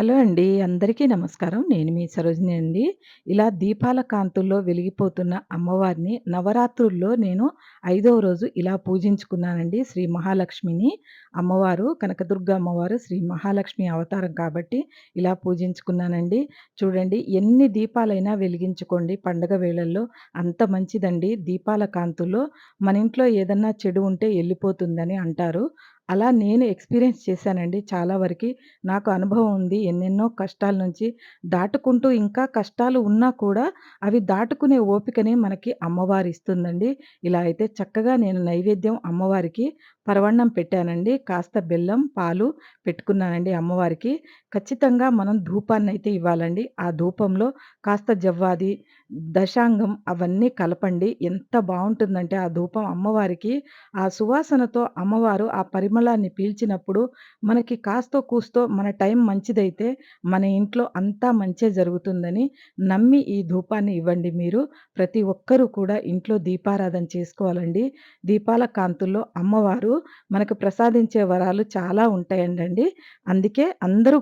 Hello అండి. అందరికీ నమస్కారం. నేను మీ సరోజిని అండి. ఇలా దీపాల కాంతుల్లో వెలిగిపోతున్న అమ్మవారిని నవరాత్రుల్లో నేను ఐదవ రోజు ఇలా పూజించుకున్నానండి. శ్రీ మహాలక్ష్మిని. అమ్మవారు కనకదుర్గ అమ్మవారు శ్రీ మహాలక్ష్మి అవతారం కాబట్టి ఇలా పూజించుకున్నానండి. చూడండి ఎన్ని దీపాలైనా వెలిగించుకోండి పండగ వేళల్లో అంత మంచిదండి. దీపాల కాంతుల్లో మన ఇంట్లో ఏదన్నా చెడు ఉంటే వెళ్ళిపోతుందని అంటారు. అలా నేను ఎక్స్‌పీరియన్స్ చేశానండి చాలా వరకు నాకు అనుభవం ఉంది. ఎన్నెన్నో కష్టాల నుంచి దాటుకుంటూ ఇంకా కష్టాలు ఉన్నా కూడా అవి దాటుకునే ఓపికని మనకి అమ్మవారు ఇస్తుందండి. ఇలా అయితే చక్కగా నేను నైవేద్యం అమ్మవారికి పరవన్నం పెట్టానండి. కాస్త బెల్లం, పాలు పెట్టుకున్నానండి అమ్మవారికి. ఖచ్చితంగా మనం ధూపాన్ని అయితే ఇవ్వాలండి. ఆ ధూపంలో కాస్త జవ్వాది, దశాంగం అవన్నీ కలపండి. ఎంత బాగుంటుందంటే ఆ ధూపం అమ్మవారికి ఆ సువాసనతో అమ్మవారు ఆ పరిమళాన్ని పీల్చినప్పుడు మనకి కాస్తో కూస్తో మన టైం మంచిదైతే మన ఇంట్లో అంతా మంచే జరుగుతుందని నమ్మి ఈ ధూపాన్ని ఇవ్వండి మీరు. ప్రతి ఒక్కరూ కూడా ఇంట్లో దీపారాధన చేసుకోవాలండి. దీపాల కాంతుల్లో అమ్మవారు మనకు ప్రసాదించే వరాలు చాలా ఉంటాయండి అందుకే అందరూ